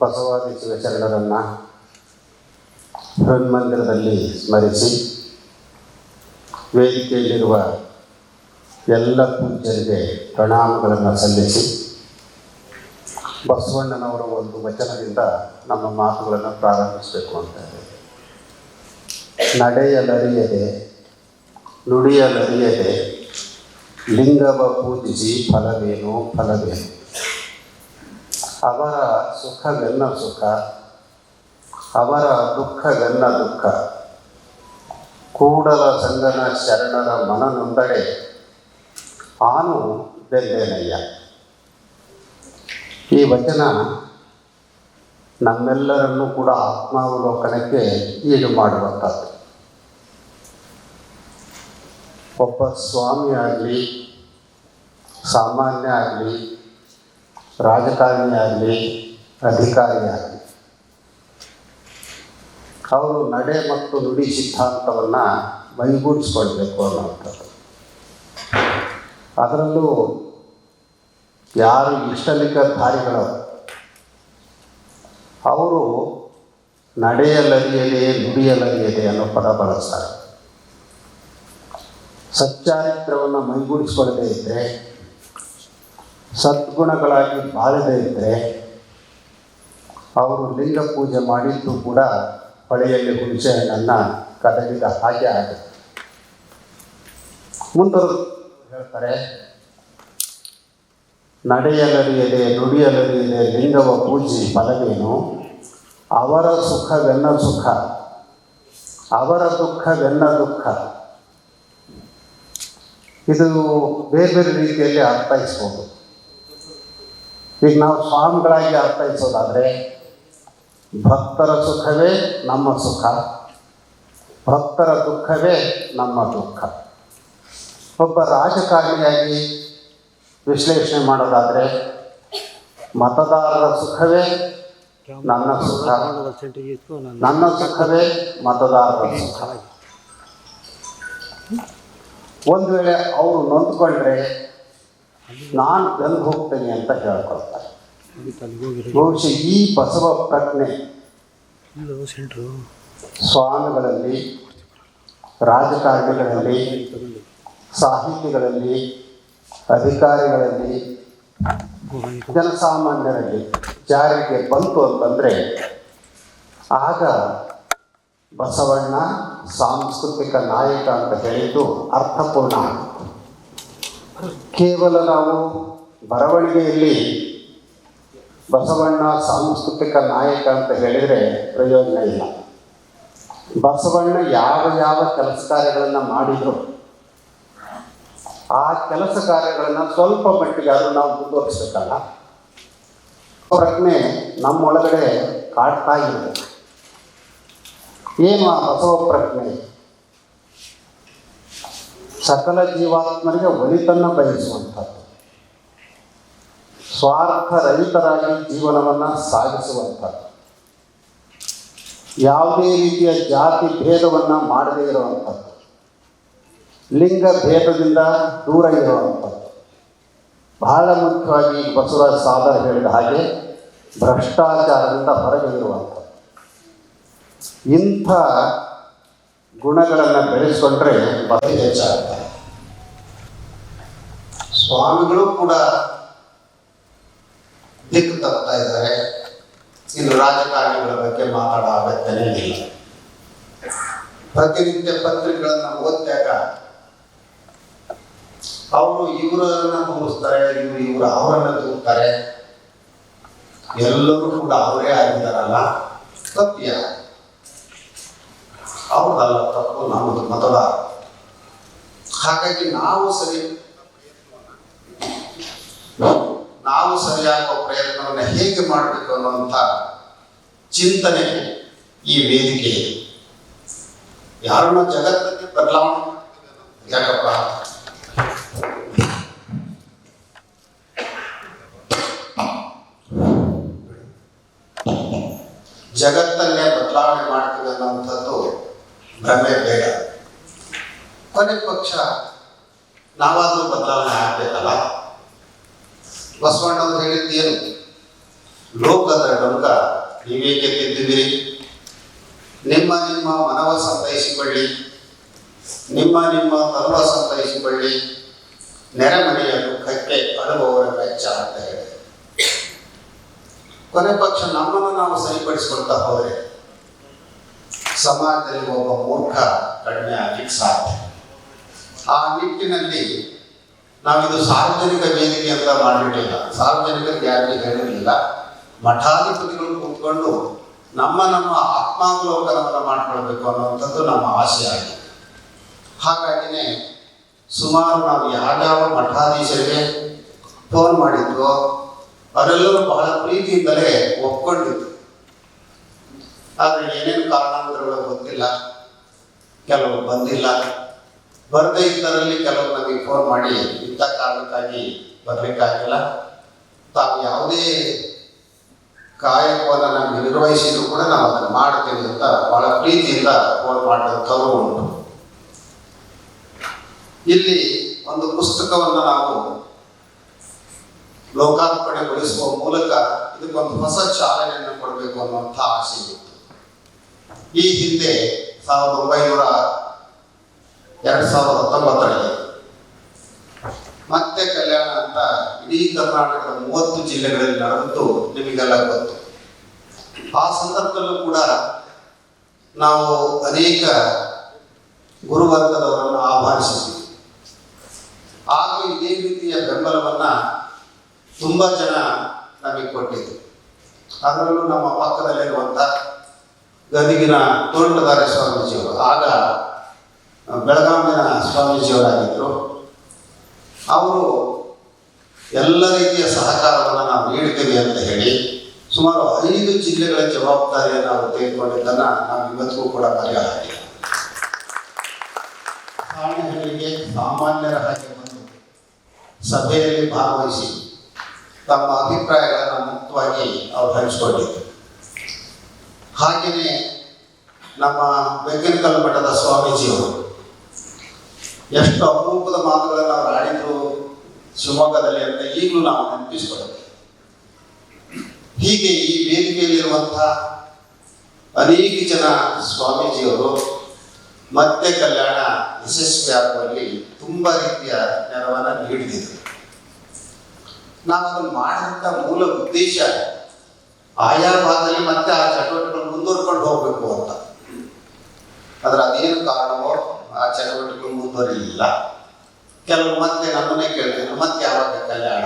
ಬಸವಾದಿ ಶಿವಶರಣರನ್ನು ಹೃನ್ಮಂದಿರದಲ್ಲಿ ಸ್ಮರಿಸಿ, ವೇದಿಕೆಯಲ್ಲಿರುವ ಎಲ್ಲ ಪೂಜ್ಯರಿಗೆ ಪ್ರಣಾಮಗಳನ್ನು ಸಲ್ಲಿಸಿ, ಬಸವಣ್ಣನವರ ಒಂದು ವಚನದಿಂದ ನಮ್ಮ ಮಾತುಗಳನ್ನು ಪ್ರಾರಂಭಿಸಬೇಕು ಅಂತ ನಡೆಯಲರಿಯದೆ, ನುಡಿಯಲರಿಯದೆ, ಲಿಂಗವ ಪೂಜಿಸಿ ಫಲವೇನು ಫಲವೇನು. ಅವರ ಸುಖ ಸುಖವೆನ್ನ ಸುಖ, ಅವರ ದುಃಖ ದುಃಖವೆನ್ನ ದುಃಖ. ಕೂಡಲ ಸಂಗನ ಶರಣರ ಮನ ನೊಂದಡೆ ಆನು ಬೆಲ್ಲೆನಯ್ಯ. ಈ ವಚನ ನಮ್ಮೆಲ್ಲರನ್ನು ಕೂಡ ಆತ್ಮಾವಲೋಕನಕ್ಕೆ ಈಡು ಮಾಡುವಂಥದ್ದು. ಒಬ್ಬ ಸ್ವಾಮಿ ಆಗಲಿ, ಸಾಮಾನ್ಯ ಆಗಲಿ ರಾಜಕಾರಣಿ ಅಧಿಕಾರಿಯಾಗಲಿ, ಅವರು ನಡೆ ಮತ್ತು ನುಡಿ ಸಿದ್ಧಾಂತವನ್ನು ಮೈಗೂಡಿಸ್ಕೊಳ್ಬೇಕು ಅನ್ನುವಂಥದ್ದು. ಅದರಲ್ಲೂ ಯಾರು ಇಷ್ಟಲಿಂಗಧಾರಿಗಳು ಅವರು ನಡೆಯಲರಿಯದೆ ನುಡಿಯಲರಿಯದೆ ಅನ್ನೋ ಪದ ಬಳಸ್ತಾರೆ. ಸಚ್ಚಾರಿತ್ರವನ್ನು ಮೈಗೂಡಿಸ್ಕೊಳ್ಳದೇ ಇದ್ದರೆ ಸದ್ಗುಣಗಳಾಗಿ ಬಾಳದೇ ಇದ್ದರೆ ಅವರು ಲಿಂಗ ಪೂಜೆ ಮಾಡಿದ್ದು ಕೂಡ ಹೊಳೆಯಲ್ಲಿ ಹುಣಸೆ ಹಣ್ಣನ್ನು ಕದಗಿದ ಹಾಗೆ ಆಗುತ್ತೆ. ಮುಂದರು ಹೇಳ್ತಾರೆ, ನಡೆಯಲರಿಯದೆ, ನುಡಿಯಲರಿಯದೆ ಲಿಂಗವ ಪೂಜಿ ಫಲವೇನು? ಅವರ ಸುಖ ಬೆನ್ನ ಸುಖ, ಅವರ ದುಃಖ ಬೆನ್ನ ದುಃಖ. ಇದು ಬೇರೆ ಬೇರೆ ರೀತಿಯಲ್ಲಿ ಅರ್ಥೈಸ್ಬೋದು. ಈಗ ನಾವು ಸ್ವಾಮಿಗಳಾಗಿ ಅರ್ಥೈಸೋದಾದರೆ, ಭಕ್ತರ ಸುಖವೇ ನಮ್ಮ ಸುಖ, ಭಕ್ತರ ದುಃಖವೇ ನಮ್ಮ ದುಃಖ. ಒಬ್ಬ ರಾಜಕಾರಣಿಯಾಗಿ ವಿಶ್ಲೇಷಣೆ ಮಾಡೋದಾದರೆ, ಮತದಾರರ ಸುಖವೇ ನನ್ನ ಸುಖ. ನನ್ನ ಸುಖವೇ ಮತದಾರರ ಸುಖ. ಒಂದು ವೇಳೆ ಅವರು ನೊಂದ್ಕೊಂಡ್ರೆ ನಾನು ಬೆಂದು ಹೋಗ್ತೇನೆ ಅಂತ ಹೇಳ್ಕೊಳ್ತಾರೆ. ಬಹುಶಃ ಈ ಬಸವ ಪ್ರಜ್ಞೆ ಸ್ವಾಮಿಗಳಲ್ಲಿ ರಾಜಕಾರಣಿಗಳಲ್ಲಿ ಸಾಹಿತಿಗಳಲ್ಲಿ ಅಧಿಕಾರಿಗಳಲ್ಲಿ ಜನಸಾಮಾನ್ಯರಲ್ಲಿ ಜಾರಿಗೆ ಬಂತು ಅಂತಂದರೆ ಆಗ ಬಸವಣ್ಣ ಸಾಂಸ್ಕೃತಿಕ ನಾಯಕ ಅಂತ ಹೇಳಿದ್ದು ಅರ್ಥಪೂರ್ಣ. ಕೇವಲ ನಾವು ಬರವಣಿಗೆಯಲ್ಲಿ ಬಸವಣ್ಣ ಸಾಂಸ್ಕೃತಿಕ ನಾಯಕ ಅಂತ ಹೇಳಿದರೆ ಪ್ರಯೋಜನ ಇಲ್ಲ. ಬಸವಣ್ಣ ಯಾವ ಯಾವ ಕೆಲಸ ಕಾರ್ಯಗಳನ್ನು ಮಾಡಿದ್ರು, ಆ ಕೆಲಸ ಕಾರ್ಯಗಳನ್ನು ಸ್ವಲ್ಪ ಮಟ್ಟಿಗಾದರೂ ನಾವು ಮುಂದುವರಿಸಬೇಕಲ್ಲ? ಪ್ರಜ್ಞೆ ನಮ್ಮೊಳಗಡೆ ಕಾಡ್ತಾ ಇರಬೇಕು ಏನು ಆ ಬಸವ ಪ್ರಜ್ಞೆ? ಸಕಲ ಜೀವಾತ್ಮರಿಗೆ ಒಳಿತನ್ನು ಬಯಸುವಂಥದ್ದು. ಸ್ವಾರ್ಥ ರಹಿತರಾಗಿ ಜೀವನವನ್ನು ಸಾಗಿಸುವಂಥದ್ದು. ಯಾವುದೇ ರೀತಿಯ ಜಾತಿ ಭೇದವನ್ನು ಮಾಡದೇ ಇರುವಂಥದ್ದು. ಲಿಂಗ ಭೇದದಿಂದ ದೂರ ಇರುವಂಥದ್ದು. ಬಹಳ ಮುಖ್ಯವಾಗಿ ಬಸವರಾಜ ಸಾದರ್ ಹೇಳಿದ ಹಾಗೆ ಭ್ರಷ್ಟಾಚಾರದಿಂದ ಹೊರಗೆ ಇರುವಂಥದ್ದು. ಇಂಥ ಗುಣಗಳನ್ನು ಬೆಳೆಸ್ಕೊಂಡ್ರೆ ಬರೀ ಹೆಚ್ಚಾಗುತ್ತೆ. ಸ್ವಾಮಿಗಳು ಕೂಡ ದಿಕ್ಕು ತಪ್ತಾ ಇದ್ದಾರೆ. ಇನ್ನು ರಾಜಕಾರಣಿಗಳ ಬಗ್ಗೆ ಮಾತಾಡೋ ಅಗತ್ಯನೇ ಇಲ್ಲ. ಪ್ರತಿನಿತ್ಯ ಪತ್ರಿಕೆಗಳನ್ನು ಓದಿದಾಗ ಅವರು ಇವರನ್ನ ಮುಗಿಸ್ತಾರೆ ಇವರು ಇವರು ಅವರನ್ನ ತೂಗ್ತಾರೆ ಎಲ್ಲರೂ ಕೂಡ ಅವರೇ ಆಗಿದ್ದಾರಲ್ಲ, ಸತ್ಯ. ಅವ್ರದಲ್ಲ ತಪ್ಪು ನಮ್ಮದು ಮತದಾರ ಹಾಗಾಗಿ ನಾವು ಸರಿ ನಾವು ಸರಿಯಾಗುವ ಪ್ರಯತ್ನವನ್ನು ಹೇಗೆ ಮಾಡಬೇಕು ಅನ್ನುವಂಥ ಚಿಂತನೆ ಈ ವೇದಿಕೆ ಯಾರನ್ನ ಜಗತ್ತಕ್ಕೆ ಬದಲಾವಣೆ ಯಾಕಪ್ಪ ಜಗತ್ತನ್ನೇ ಬದಲಾವಣೆ ಮಾಡ್ತೀವಿ ಅನ್ನುವಂಥದ್ದು ಭ್ರಮೆ ಬೇಡ. ಕೊನೆ ಪಕ್ಷ ನಾವಾದರೂ ಬದಲಾವಣೆ ಆಗ್ಬೇಕಲ್ಲ? ಬಸವಣ್ಣವರು ಏನು? ಲೋಕದ ಡೊಂಕ ನೀವೇಕೆ ತಿದ್ದಿದಿರಿ? ನಿಮ್ಮ ನಿಮ್ಮ ಮನವ ಸಂತೈಸಿಕೊಳ್ಳಿ. ನಿಮ್ಮ ನಿಮ್ಮ ತರುವ ಸಂತೈಸಿಕೊಳ್ಳಿ. ನೆರೆಮನೆಯ ದುಃಖಕ್ಕೆ ಅಳುವವರ ವೆಚ್ಚ ಅಂತ ಹೇಳಿ. ಕೊನೆ ಪಕ್ಷ ನಮ್ಮನ್ನು ನಾವು ಸರಿಪಡಿಸಿಕೊಳ್ತಾ ಹೋದರೆ ಸಮಾಜದಲ್ಲಿ ಒಬ್ಬ ಮೂರ್ಖ ಕಡಿಮೆ ಆಗಲಿಕ್ಕೆ ಸಾಧ್ಯ. ಆ ನಿಟ್ಟಿನಲ್ಲಿ ನಾವಿದು ಸಾರ್ವಜನಿಕ ವೇದಿಕೆ ಅಂತ ಮಾಡಿಬಿಟ್ಟಿಲ್ಲ. ಸಾರ್ವಜನಿಕರಿಗೆ ಯಾರಿಗೆ ಹೇಳಿರಲಿಲ್ಲ ಮಠಾಧಿಪತಿಗಳು ಕೂತ್ಕೊಂಡು ನಮ್ಮ ನಮ್ಮ ಆತ್ಮಾವಲೋಕನವನ್ನು ಮಾಡಿಕೊಳ್ಬೇಕು ಅನ್ನುವಂಥದ್ದು ನಮ್ಮ ಆಸೆ ಆಗಿದೆ. ಹಾಗಾಗಿನೇ ಸುಮಾರು ನಾವು ಯಾವ್ಯಾವ ಮಠಾಧೀಶರಿಗೆ ಫೋನ್ ಮಾಡಿದ್ವೋ ಅವರೆಲ್ಲರೂ ಬಹಳ ಪ್ರೀತಿಯಿಂದಲೇ ಒಪ್ಕೊಂಡಿದ್ರು. ಆದರೆ ಏನೇನು ಕಾರಣಾಂತರಗಳು ಗೊತ್ತಿಲ್ಲ. ಕೆಲವು ಬಂದಿಲ್ಲ. ಬರದೇ ಇದ್ದರಲ್ಲಿ ಕೆಲವರು ನಮಗೆ ಫೋನ್ ಮಾಡಿ, ಇಂಥ ಕಾರಣಕ್ಕಾಗಿ ಬರಲಿಕ್ಕಾಗಿಲ್ಲ ತಾವು ಯಾವುದೇ ಕಾಯಕವನ್ನು ನಮಗೆ ನಿರ್ವಹಿಸಿದ್ರು ಕೂಡ ನಾವು ಅದನ್ನು ಮಾಡ್ತೇವೆ ಅಂತ ಬಹಳ ಪ್ರೀತಿಯಿಂದ ಫೋನ್ ಮಾಡಿದಂಥವರು ಉಂಟು. ಇಲ್ಲಿ ಒಂದು ಪುಸ್ತಕವನ್ನು ನಾವು ಲೋಕಾರ್ಪಣೆಗೊಳಿಸುವ ಮೂಲಕ ಇದಕ್ಕೊಂದು ಹೊಸ ಚಾಲನೆಯನ್ನು ಕೊಡಬೇಕು ಅನ್ನುವಂಥ ಆಸೆ ಇತ್ತು. ಈ ಹಿಂದೆ ಸಾವಿರದ ಒಂಬೈನೂರ ಎರಡು ಸಾವಿರದ ಹತ್ತೊಂಬತ್ತರಲ್ಲಿ. ಮತ್ತೆ ಕಲ್ಯಾಣ ಅಂತ ಇಡೀ ಕರ್ನಾಟಕದ ಮೂವತ್ತು ಜಿಲ್ಲೆಗಳಲ್ಲಿ ನಡೆದು ನಿಮಗೆಲ್ಲ ಗೊತ್ತು. ಆ ಸಂದರ್ಭದಲ್ಲೂ ಕೂಡ ನಾವು ಅನೇಕ ಗುರುವರ್ಗದವರನ್ನು ಆಹ್ವಾನಿಸಿದ್ವಿ. ಆಗ ಇದೇ ರೀತಿಯ ಬೆಂಬಲವನ್ನ ತುಂಬ ಜನ ನಮಗೆ ಕೊಟ್ಟಿದ್ರು. ಅದರಲ್ಲೂ ನಮ್ಮ ಪಕ್ಕದಲ್ಲಿರುವಂಥ ಗದಗಿನ ತೋಂಟದಾರ ಸ್ವಾಮೀಜಿಯವರು. ಆಗ ಬೆಳಗಾವಿನ ಸ್ವಾಮೀಜಿಯವರಾಗಿದ್ದರು ಅವರು ಎಲ್ಲ ರೀತಿಯ ಸಹಕಾರವನ್ನು ನಾವು ನೀಡ್ತೀವಿ ಅಂತ ಹೇಳಿ ಸುಮಾರು ಐದು ಜಿಲ್ಲೆಗಳ ಜವಾಬ್ದಾರಿಯನ್ನು ಅವರು ತೆಗೆದುಕೊಂಡಿದ್ದನ್ನು ನಾವು ಇವತ್ತಿಗೂ ಕೂಡ ಮರೆಯಲಾಗಿಲ್ಲ ಸಾಮಾನ್ಯರಿಗೆ ಸಾಮಾನ್ಯರ ಹಾಗೆ ಬಂದು ಸಭೆಯಲ್ಲಿ ಭಾಗವಹಿಸಿ ತಮ್ಮ ಅಭಿಪ್ರಾಯಗಳನ್ನು ಮುಕ್ತವಾಗಿ ಅವರು ಹಂಚಿಕೊಂಡಿದ್ದರು ಹಾಗೆಯೇ ನಮ್ಮ ಬೆಗ್ಗನಕಲ್ ಮಠದ ಸ್ವಾಮೀಜಿಯವರು ಎಷ್ಟು ಅಪರೂಪದ ಮಾತುಗಳನ್ನು ಅವರು ಆಡಿದ್ರು ಶಿವಮೊಗ್ಗದಲ್ಲಿ ಅಂತ ಈಗಲೂ ನಾವು ನೆನಪಿಸ್ಕೊಳ್ತೀವಿ ಹೀಗೆ ಈ ವೇದಿಕೆಯಲ್ಲಿರುವಂತಹ ಅನೇಕ ಜನ ಸ್ವಾಮೀಜಿಯವರು ಮತ್ತೆ ಕಲ್ಯಾಣ ಯಶಸ್ವಿ ಆಗುವಲ್ಲಿ ತುಂಬ ರೀತಿಯ ನೆರವನ್ನು ನೀಡಿದರು. ನಾವು ಅದನ್ನು ಮಾಡಿದಂಥ ಮೂಲ ಉದ್ದೇಶ ಆಯಾ ಭಾಗದಲ್ಲಿ ಮತ್ತೆ ಆ ಚಟುವಟಿಕೆಗಳು ಮುಂದುವರ್ಕೊಂಡು ಹೋಗಬೇಕು ಅಂತ. ಅದರ ಅದೇನು ಕಾರಣವೋ ಆ ಚಟುವಟಿಕೆ ಮುಂದುವರಿಲಿಲ್ಲ ಕೆಲವರು ಮತ್ತೆ ನಮ್ಮನ್ನೇ ಕೇಳ್ತೇನೆ ಮತ್ತೆ ಯಾವಾಗ ಕಲ್ಯಾಣ?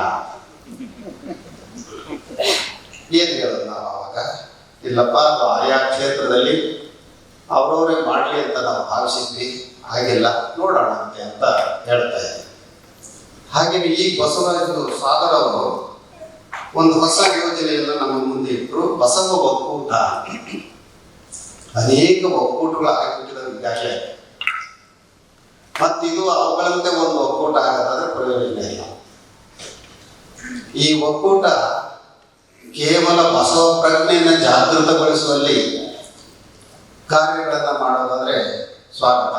ಏನು ಹೇಳೋದು ನಾವು ಅವಾಗ? ಇಲ್ಲಪ್ಪ ಅದು ಆಯಾ ಕ್ಷೇತ್ರದಲ್ಲಿ ಅವರವರೇ ಮಾಡಲಿ ಅಂತ ನಾವು ಭಾವಿಸಿದ್ವಿ. ಹಾಗೆಲ್ಲ ನೋಡೋಣ ಅಂತೆ ಹೇಳ್ತಾ ಇದ್ವಿ ಹಾಗೆಯೇ ಈ ಬಸವರಾಜು ಸಾಗರ್ ಅವರು ಒಂದು ಹೊಸ ಯೋಜನೆಯನ್ನು ನಮ್ಮ ಮುಂದೆ ಇಟ್ಟರು ಬಸವ ಒಕ್ಕೂಟ. ಅನೇಕ ಒಕ್ಕೂಟಗಳು ಆಗಿಬಿಟ್ಟಿದ್ದಾರೆ ಈಗಾಗಲೇ. ಮತ್ತಿದು ಅವುಗಳಂತೆ ಒಂದು ಒಕ್ಕೂಟ ಆಗದಾದ್ರೆ ಪ್ರಯೋಜನ ಇಲ್ಲ. ಈ ಒಕ್ಕೂಟ ಕೇವಲ ಬಸವ ಪ್ರಜ್ಞೆಯನ್ನು ಜಾಗೃತಗೊಳಿಸುವಲ್ಲಿ ಕಾರ್ಯಗಳನ್ನು ಮಾಡೋದಾದ್ರೆ ಸ್ವಾಗತ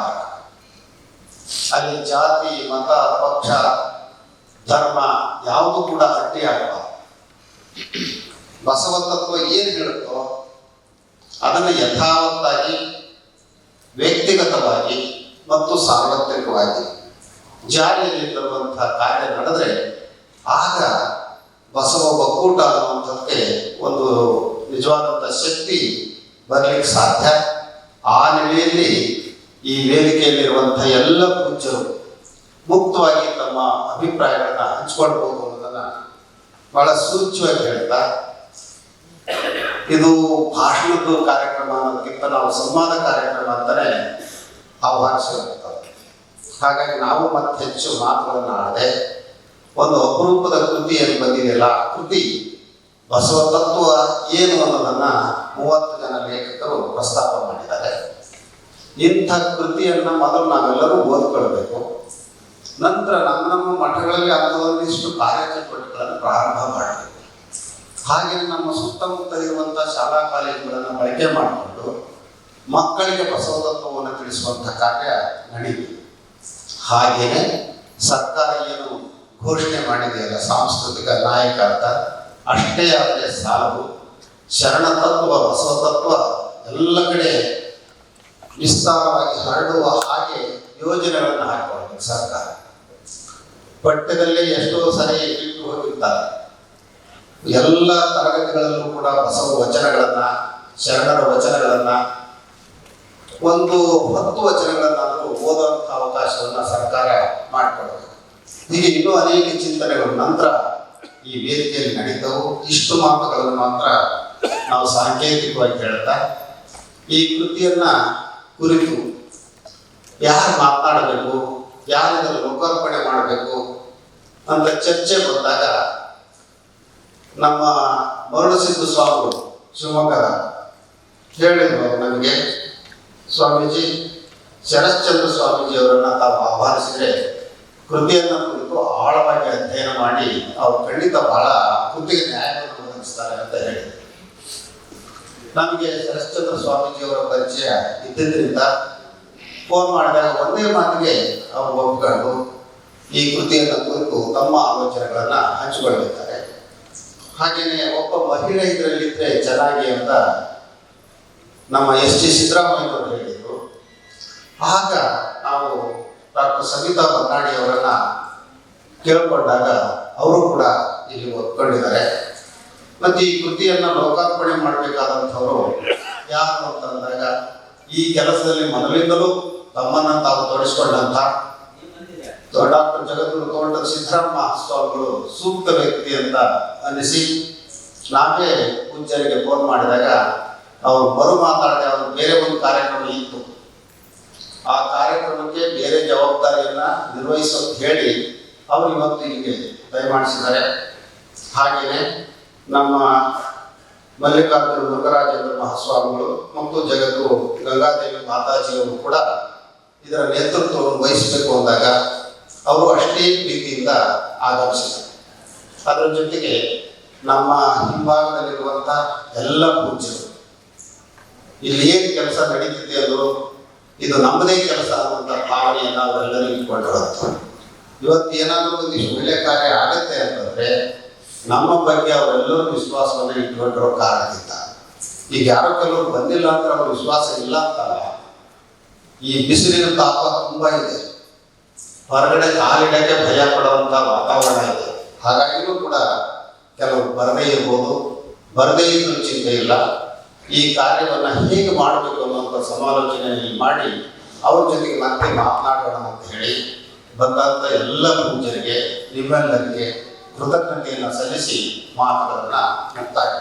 ಅಲ್ಲಿ ಜಾತಿ, ಮತ, ಪಕ್ಷ, ಧರ್ಮ ಯಾವುದು ಕೂಡ ಅಡ್ಡಿ ಆಗಬಾರದು. ಬಸವ ತತ್ವ ಏನು ಹೇಳುತ್ತೋ ಅದನ್ನು ಯಥಾವತ್ತಾಗಿ, ವ್ಯಕ್ತಿಗತವಾಗಿ ಮತ್ತು ಸಾರ್ವತ್ರಿಕವಾಗಿ ಜಾರಿಯಲ್ಲಿ ತರುವಂತಹ ಕಾರ್ಯ ನಡೆದ್ರೆ ಆಗ ಬಸವ ಒಕ್ಕೂಟ ಅನ್ನುವಂಥದ್ದಕ್ಕೆ ಒಂದು ನಿಜವಾದಂಥ ಶಕ್ತಿ ಬರಲಿಕ್ಕೆ ಸಾಧ್ಯ. ಆ ನೆಲೆಯಲ್ಲಿ ಈ ವೇದಿಕೆಯಲ್ಲಿರುವಂಥ ಎಲ್ಲ ಪೂಜ್ಯರು ಮುಕ್ತವಾಗಿ ತಮ್ಮ ಅಭಿಪ್ರಾಯಗಳನ್ನ ಹಂಚ್ಕೊಳ್ಬೋದು ಅನ್ನೋದನ್ನ ಬಹಳ ಸೂಚ್ಯವಾಗಿ ಹೇಳ್ತಾ, ಇದು ಭಾಷಣದ ಕಾರ್ಯಕ್ರಮ ಅನ್ನೋದಕ್ಕಿಂತ ನಾವು ಸಂವಾದ ಕಾರ್ಯಕ್ರಮ ಅಂತಾನೆ ಆಹ್ವಾನಿಸಿರುತ್ತದೆ ಹಾಗಾಗಿ ನಾವು ಮತ್ತೆ ಹೆಚ್ಚು ಮಾತುಗಳನ್ನು ಆಡದೆ ಒಂದು ಅಪರೂಪದ ಕೃತಿ ಏನು ಬಂದಿದೆಯಲ್ಲ, ಆ ಕೃತಿ ಬಸವ ತತ್ವ ಏನು ಅನ್ನೋದನ್ನು ಮೂವತ್ತು ಜನ ಲೇಖಕರು ಪ್ರಸ್ತಾಪ ಮಾಡಿದ್ದಾರೆ. ಇಂಥ ಕೃತಿಯನ್ನ ಮೊದಲು ನಾವೆಲ್ಲರೂ ಓದ್ಕೊಳ್ಬೇಕು. ನಂತರ ನಮ್ಮ ನಮ್ಮ ಮಠಗಳಲ್ಲಿ ಅಂಥದೊಂದಿಷ್ಟು ಕಾರ್ಯಚಟುವಟಿಕೆಗಳನ್ನು ಪ್ರಾರಂಭ ಮಾಡಬೇಕು ಹಾಗೆ ನಮ್ಮ ಸುತ್ತಮುತ್ತ ಇರುವಂಥ ಶಾಲಾ ಕಾಲೇಜುಗಳನ್ನು ಬಳಕೆ ಮಾಡಿಕೊಂಡು ಮಕ್ಕಳಿಗೆ ಬಸವತತ್ವವನ್ನು ತಿಳಿಸುವಂಥ ಕಾರ್ಯ ನಡೀತು. ಹಾಗೆಯೇ ಸರ್ಕಾರ ಏನು ಘೋಷಣೆ ಮಾಡಿದೆಯಲ್ಲ ಸಾಂಸ್ಕೃತಿಕ ನಾಯಕ ಅಂತ. ಅಷ್ಟೇ ಆದರೆ ಸಾಲವು ಶರಣ ತತ್ವ ಬಸವತತ್ವ ಎಲ್ಲ ಕಡೆ ವಿಸ್ತಾರವಾಗಿ ಹರಡುವ ಹಾಗೆ ಯೋಜನೆಗಳನ್ನು ಹಾಕಿಕೊಳ್ಬೇಕು ಸರ್ಕಾರ. ಪಠ್ಯದಲ್ಲಿ ಎಷ್ಟೋ ಸರಿ ಬಿಟ್ಟು ಹೋಗಿರ್ತಾರೆ. ಎಲ್ಲ ತರಗತಿಗಳಲ್ಲೂ ಕೂಡ ಬಸವ ವಚನಗಳನ್ನು, ಶರಣರ ವಚನಗಳನ್ನ ಒಂದು ಹತ್ತು ವಚನಗಳನ್ನಾದರೂ ಓದುವಂಥ ಅವಕಾಶವನ್ನು ಸರ್ಕಾರ ಮಾಡಿಕೊಡಬೇಕು ಹೀಗೆ ಇನ್ನೂ ಅನೇಕ ಚಿಂತನೆಗಳು ನಂತರ ಈ ವೇದಿಕೆಯಲ್ಲಿ ನಡೀತವು. ಇಷ್ಟು ಮಾತುಗಳನ್ನು ಮಾತ್ರ ನಾವು ಸಾಂಕೇತಿಕವಾಗಿ ಹೇಳ್ತಾ, ಈ ಕೃತಿಯನ್ನ ಕುರಿತು ಯಾರು ಮಾತನಾಡಬೇಕು ಯಾರು ಇದನ್ನು ಲೋಕಾರ್ಪಣೆ ಮಾಡಬೇಕು ಅಂತ ಚರ್ಚೆ ಬಂದಾಗ ನಮ್ಮ ಮರುಳಸಿದ್ದು ಸ್ವಾಮಿಗಳು ಶಿವಮೊಗ್ಗ ಹೇಳಿದ್ರು ನಮಗೆ. ಸ್ವಾಮೀಜಿ ಶರಶ್ಚಂದ್ರ ಸ್ವಾಮೀಜಿಯವರನ್ನು ತಾವು ಆಹ್ವಾನಿಸಿದ್ರೆ ಕೃತಿಯನ್ನು ಕುರಿತು ಆಳವಾಗಿ ಅಧ್ಯಯನ ಮಾಡಿ ಅವರು ಖಂಡಿತ ಬಹಳ ಕೃತಿಗೆ ನ್ಯಾಯವನ್ನು ಒದಗಿಸ್ತಾರೆ ಅಂತ ಹೇಳಿದ್ರು. ನಮಗೆ ಶರಶ್ಚಂದ್ರ ಸ್ವಾಮೀಜಿಯವರ ಪರಿಚಯ ಇದ್ದಿದ್ದರಿಂದ ಫೋನ್ ಮಾಡಿದಾಗ ಒಂದೇ ಮಾತಿಗೆ ಅವರು ಒಪ್ಕೊಂಡು ಈ ಕೃತಿಯನ್ನು ಕುರಿತು ತಮ್ಮ ಆಲೋಚನೆಗಳನ್ನ ಹಂಚಿಕೊಳ್ಳುತ್ತಾರೆ ಹಾಗೆಯೇ ಒಬ್ಬ ಮಹಿಳೆ ಇದರಲ್ಲಿದ್ದರೆ ಚೆನ್ನಾಗಿ ಅಂತ ನಮ್ಮ ಎಸ್ ಟಿ ಸಿದ್ದರಾಮಯ್ಯನವರು ಹೇಳಿದರು ಆಗ ನಾವು ಡಾಕ್ಟರ್ ಸಂಗೀತಾ ಬನ್ನಾಡಿ ಅವರನ್ನ ಕೇಳ್ಕೊಂಡಾಗ ಅವರು ಕೂಡ ಇಲ್ಲಿ ಒಪ್ಕೊಂಡಿದ್ದಾರೆ ಮತ್ತೆ ಈ ಕೃತಿಯನ್ನ ಲೋಕಾರ್ಪಣೆ ಮಾಡಬೇಕಾದಂಥವರು ಯಾರು ಅಂತಂದಾಗ ಈ ಕೆಲಸದಲ್ಲಿ ಮೊದಲಿಂದಲೂ ತಮ್ಮನ್ನ ತಾವು ತೋರಿಸಿಕೊಂಡಂಥ ಡಾಕ್ಟರ್ ಜಗದ್ಗುರು ತೋಟ ಸಿದ್ದರಾಮ ಸ್ವಾಮಿಗಳು ಸೂಕ್ತ ವ್ಯಕ್ತಿ ಅಂತ ಅನ್ನಿಸಿ ನಾವೇ ಪೂಜ್ಯರಿಗೆ ಫೋನ್ ಮಾಡಿದಾಗ ಅವರು ಬರು ಮಾತಾಡದೆ ಅವರು ಬೇರೆ ಒಂದು ಕಾರ್ಯಕ್ರಮ ಇತ್ತು ಆ ಕಾರ್ಯಕ್ರಮಕ್ಕೆ ಬೇರೆ ನಿರ್ವಹಿಸೋದು ಹೇಳಿ ಅವರು ಇವತ್ತು ಇಲ್ಲಿಗೆ ದಯಮಾಡಿಸಿದ್ದಾರೆ. ಹಾಗೆಯೇ ನಮ್ಮ ಮಲ್ಲಿಕಾರ್ಜುನ ಮುರುಘರಾಜೇಂದ್ರ ಮಹಾಸ್ವಾಮಿಗಳು ಮತ್ತು ಜಗದ್ಗುರು ಗಂಗಾದೇವಿ ಮಾತಾಜಿಯವರು ಕೂಡ ಇದರ ನೇತೃತ್ವವನ್ನು ವಹಿಸಬೇಕು ಅಂದಾಗ ಅವರು ಅಷ್ಟೇ ಪ್ರೀತಿಯಿಂದ ಆಗಮಿಸಿದರು. ಅದರ ಜೊತೆಗೆ ನಮ್ಮ ಹಿಂಭಾಗದಲ್ಲಿರುವಂಥ ಎಲ್ಲ ಪೂಜ್ಯರು, ಇಲ್ಲಿ ಏನು ಕೆಲಸ ನಡೀತಿದೆ ಅಂದ್ರು ಇದು ನಮ್ಮದೇ ಕೆಲಸ ಅನ್ನುವಂಥ ಭಾವನೆಯನ್ನು ಅವರೆಲ್ಲರೂ ಇಟ್ಕೊಂಡಿರೋದು. ಇವತ್ತು ಏನಾದರೂ ಒಂದಿಷ್ಟು ಒಳ್ಳೆ ಕಾರ್ಯ ಆಗತ್ತೆ ಅಂತಂದ್ರೆ, ನಮ್ಮ ಬಗ್ಗೆ ಅವರೆಲ್ಲರೂ ವಿಶ್ವಾಸವನ್ನು ಇಟ್ಕೊಂಡಿರೋ ಕಾರಣದಿಂದ. ಈಗ ಯಾರೋ ಕೆಲವರು ಬಂದಿಲ್ಲ ಅಂದ್ರೆ ಅವ್ರ ವಿಶ್ವಾಸ ಇಲ್ಲ ಅಂತಲ್ಲ. ಈ ಬಿಸಿಲಿನ ತಾಪ ತುಂಬಾ ಇದೆ. ಹೊರಗಡೆ ಕಾಲಿಡಕ್ಕೆ ಭಯ ಪಡುವಂತ ವಾತಾವರಣ ಇದೆ. ಹಾಗಾಗಿಯೂ ಕೂಡ ಕೆಲವರು ಬರದೇ ಇರ್ಬೋದು. ಬರದೇ ಇದ್ರೂ ಚಿಂತೆ ಇಲ್ಲ. ಈ ಕಾರ್ಯವನ್ನು ಹೇಗೆ ಮಾಡಬೇಕು ಅನ್ನುವಂಥ ಸಮಾಲೋಚನೆ ಮಾಡಿ ಅವ್ರ ಜೊತೆಗೆ ಮತ್ತೆ ಮಾತನಾಡೋಣ ಅಂತ ಹೇಳಿ ಬಂದಂಥ ಎಲ್ಲ ಪೂಜರಿಗೆ ನಿಮ್ಮೆಲ್ಲರಿಗೆ ಕೃತಜ್ಞತೆಯನ್ನು ಸಲ್ಲಿಸಿ ಮಾತುಗಳನ್ನು ಮುಕ್ತಾಯ